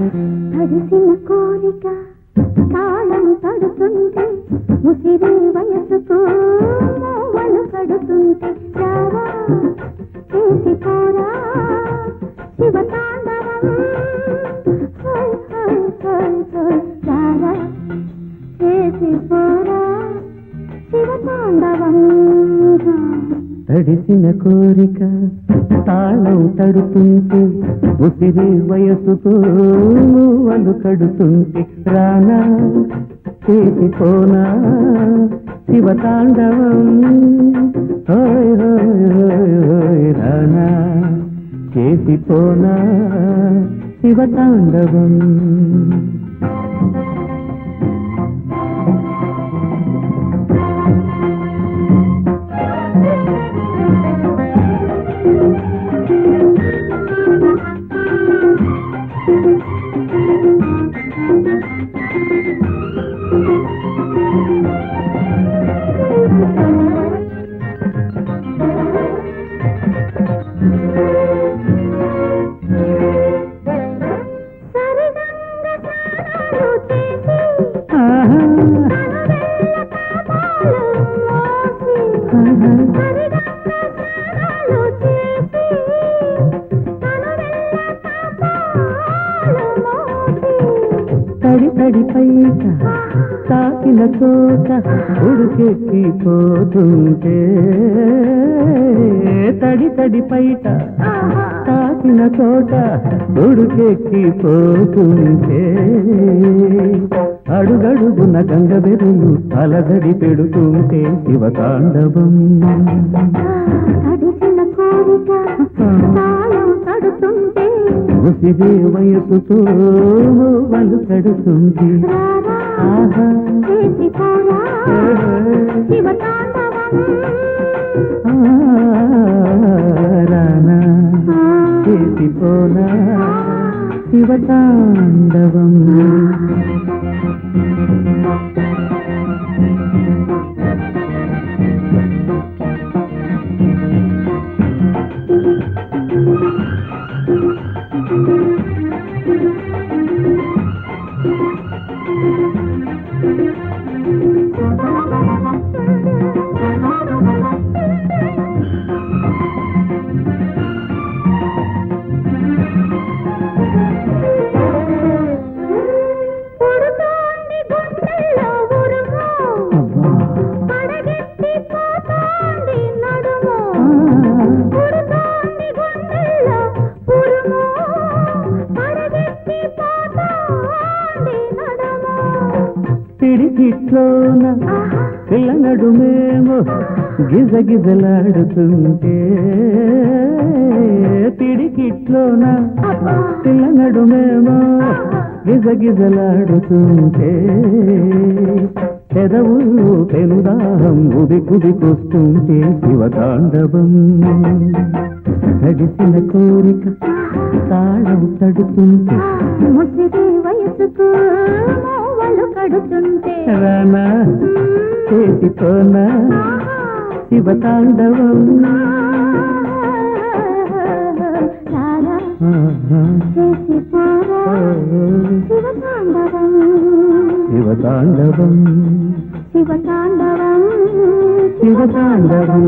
తడిసిన కోరిక కాలం తడుతుంటే ముసిరేవ అడిసిన తడిసిన కోరిక తాళం తడుతుంటే ఉసిరి వయసుతో మూవలు కడుతుంటే రానా? చేసిపోనా? శివతాండవం హోయ్ హోయ్ హోయ్ హోయ్ రానా? చేసిపోనా? శివతాండవం తడి తడి పైట తాకిన చోట ఉడుకెక్కి పోతుంటే తడి తడి పైట తాకిన చోట ఉడికెక్కి పోతుంటే అడుగడుగున గంగ బెరులు అలగడి పెడుతుంటే శివతాండవం. ఉసిరే వయసుతో వలు కడుతుంది రానా చేసిపోనా శివతాండవం పిడికిట్లోన ఆహా. పిల్ల నడుమేమో గిజగిజలాడుతుంటే పిడికిట్లోన అబ్బా. పిల్ల నడుమేమో గిజగిజలాడుతుంటే పెదవులు పెనుదాహం ఉది కుదికొస్తుంటే శివతాండవం తడిసిన కోరిక తాళం తడుతుంటే ముసిరి వయసుకు చేసిపోనా శివతాండవం. శివతాండవం శివతాండవం. శివతాండవం. శివతాండవం.